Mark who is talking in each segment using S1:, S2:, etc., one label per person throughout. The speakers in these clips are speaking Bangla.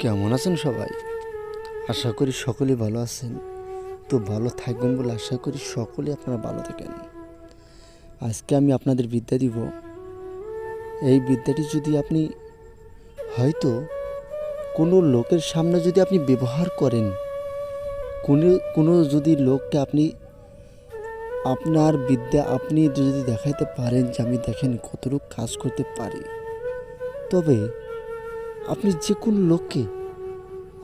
S1: কেমন আছেন সবাই? আশা করি সকলে ভালো আছেন। তো ভালো থাকবেন বলে আশা করি সকলে আপনারা ভালো থাকেন। আজকে আমি আপনাদের বিদ্যা দিব। এই বিদ্যাটি যদি আপনি হয়তো কোনো লোকের সামনে যদি আপনি ব্যবহার করেন, কোনো কোনো যদি লোককে আপনি, আপনার বিদ্যা আপনি যদি দেখাইতে পারেন যে আমি দেখেন কতটুকু কাজ করতে পারি। তবে আপনি যে কোনো লোককে,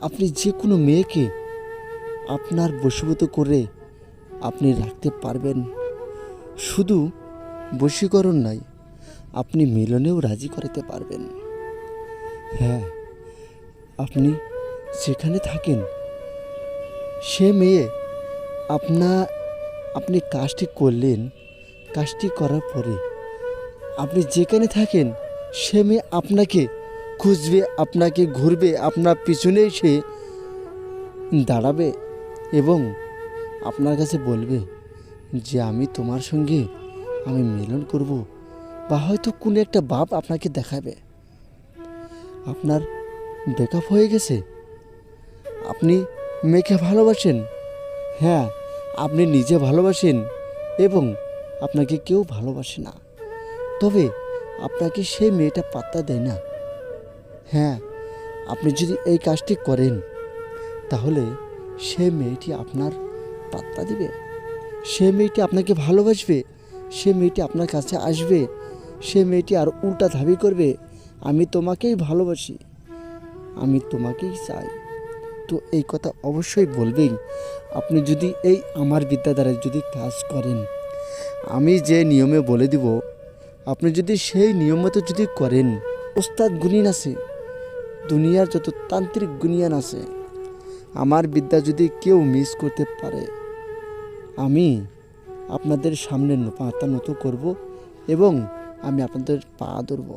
S1: আপনি যে কোনো মেয়েকে আপনার বশীভূত করে আপনি রাখতে পারবেন। শুধু বশীকরণ নয় আপনি মিলনেও রাজি করাতে পারবেন। হ্যাঁ আপনি যেখানে থাকেন, সে মেয়ে আপনা, আপনি কাজটি করলেন, কাজটি করার পরে আপনি যেখানে থাকেন, সে মেয়ে আপনাকে খুঁজবে, আপনাকে ঘুরবে, আপনার পিছনে এসে দাঁড়াবে এবং আপনার কাছে বলবে যে, আমি তোমার সঙ্গে, আমি মিলন করব। বা হয়তো কোনো একটা বাপ আপনাকে দেখাবে। আপনার ব্রেকআপ হয়ে গেছে। আপনি মেয়েকে ভালোবাসেন। হ্যাঁ আপনি নিজে ভালোবাসেন এবং আপনাকে কেউ ভালোবাসে না। তবে আপনাকে সেই মেয়েটা পাত্তা দেয় না। হ্যাঁ আপনি যদি এই কাজটি করেন, তাহলে সে মেয়েটি আপনার পাত্তা দিবে। সে মেয়েটি আপনাকে ভালোবাসবে। সে মেয়েটি আপনার কাছে আসবে। সে মেয়েটি আর উল্টা দাবি করবে, আমি তোমাকেই ভালোবাসি। আমি তোমাকেই চাই। তো এই কথা অবশ্যই বলবেন আপনি যদি এই আমার বিদ্যা দ্বারা যদি কাজ করেন, আমি যে নিয়মে বলে দিব, আপনি যদি সেই নিয়ম মতো যদি করেন, ওস্তাদ গুণিন আছে। দুনিয়ার যত তান্ত্রিক গুনিয়ান আছে, আমার বিদ্যা যদি কেউ মিস করতে পারে, আমি আপনাদের সামনে পাতা নত করব এবং আমি আপনাদের পা ধরব।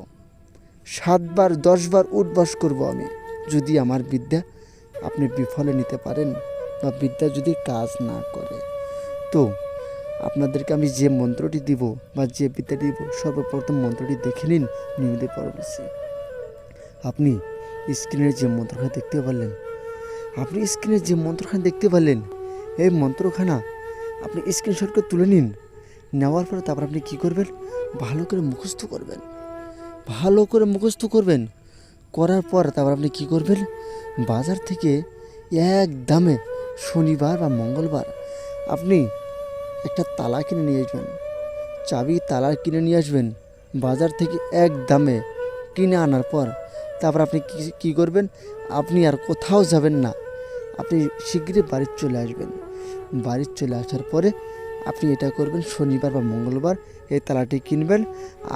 S1: সাতবার, দশবার উঠবাস করব আমি, যদি আমার বিদ্যা আপনি বিফলে নিতে পারেন বা বিদ্যা যদি কাজ না করে। তো, আপনাদেরকে আমি যে মন্ত্রটি দিব বা যে বিদ্যাটি দিব, সর্বপ্রথম মন্ত্রটি দেখে নিন, নিয়মিত পরবর্তী আপনি স্ক্রিনের যে মন্ত্রখানা দেখতে পারলেন। আপনি স্ক্রিনের যে মন্ত্রখানা দেখতে পারলেন, এই মন্ত্রখানা আপনি স্ক্রিনশট করে তুলে নিন। নেওয়ার পরে তারপর আপনি কী করবেন? ভালো করে মুখস্থ করবেন। ভালো করে মুখস্থ করবেন। করার পর তারপর আপনি কী করবেন? বাজার থেকে এক দামে শনিবার বা মঙ্গলবার আপনি একটা তালা কিনে নিয়ে আসবেন। চাবি তালা কিনে নিয়ে আসবেন। বাজার থেকে এক দামে কিনে আনার পর তারপর আপনি কী করবেন? আপনি আর কোথাও যাবেন না। আপনি শীঘ্রই বাড়ির চলে আসবেন। বাড়ির চলে আসার পরে আপনি এটা করবেন, শনিবার বা মঙ্গলবার এই তালাটি কিনবেন।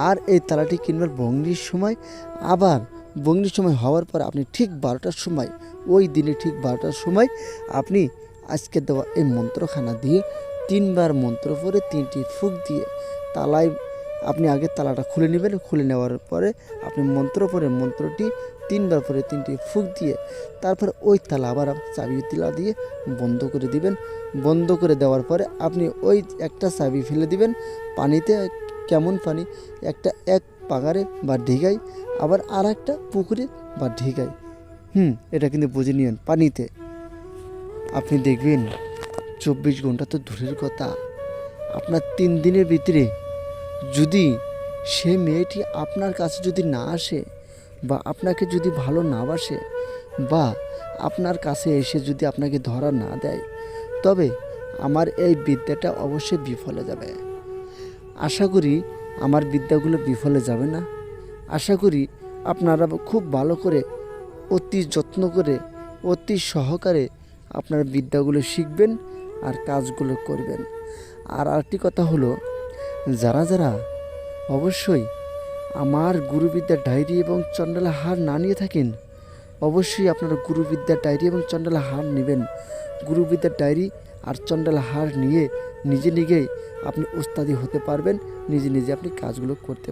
S1: আর এই তালাটি কিনবেন বঙ্গির সময় আবার, বঙ্গির সময় হওয়ার পর আপনি ঠিক বারোটার সময়, ওই দিনে ঠিক বারোটার সময় আপনি আজকে দেওয়া এই মন্ত্রখানা দিয়ে তিনবার মন্ত্র পরে তিনটি ফুক দিয়ে তালায় আপনি আগে তালাটা খুলে নেবেন, খুলে নেওয়ার পরে আপনি মন্ত্র পরে মন্ত্রটি তিনবার পরে তিনটি ফুক দিয়ে তারপর ওই তালা আবার চাবি তিলা দিয়ে বন্ধ করে দিবেন। বন্ধ করে দেওয়ার পরে আপনি ওই একটা চাবি ফেলে দিবেন। পানিতে কেমন পানি? একটা এক পাগারে বা ঢিগায়, আবার আর একটা পুকুরে বা ঢিগায়। হুম, এটা কিন্তু বুঝে নিন পানিতে। আপনি দেখবেন, চব্বিশ ঘণ্টা তো দূরের কথা। আপনার তিন দিনের ভিতরে যদি সে মেয়েটি আপনার কাছে যদি না আসে বা আপনাকে যদি ভালো না বাসে বা আপনার কাছে এসে যদি আপনাকে ধরা না দেয়, তবে আমার এই বিদ্যাটা অবশ্যই বিফলে যাবে। আশা করি আমার বিদ্যাগুলো বিফলে যাবে না। আশা করি আপনারা খুব ভালো করে, অতি যত্ন করে, অতি সহকারে আপনার বিদ্যাগুলো শিখবেন আর কাজগুলো করবেন। আর আরেকটি কথা হলো যারা যারা অবশ্যই আমার গুরুবিদ্যার ডায়েরি এবং চণ্ডালা হার না নিয়ে থাকেন, অবশ্যই আপনারা গুরুবিদ্যার ডায়েরি এবং চণ্ডালা হার নেবেন। গুরুবিদ্যার ডায়েরি আর চণ্ডালা হার নিয়ে নিজে নিজেই আপনি উস্তাদি হতে পারবেন, নিজে নিজে আপনি কাজগুলো করতে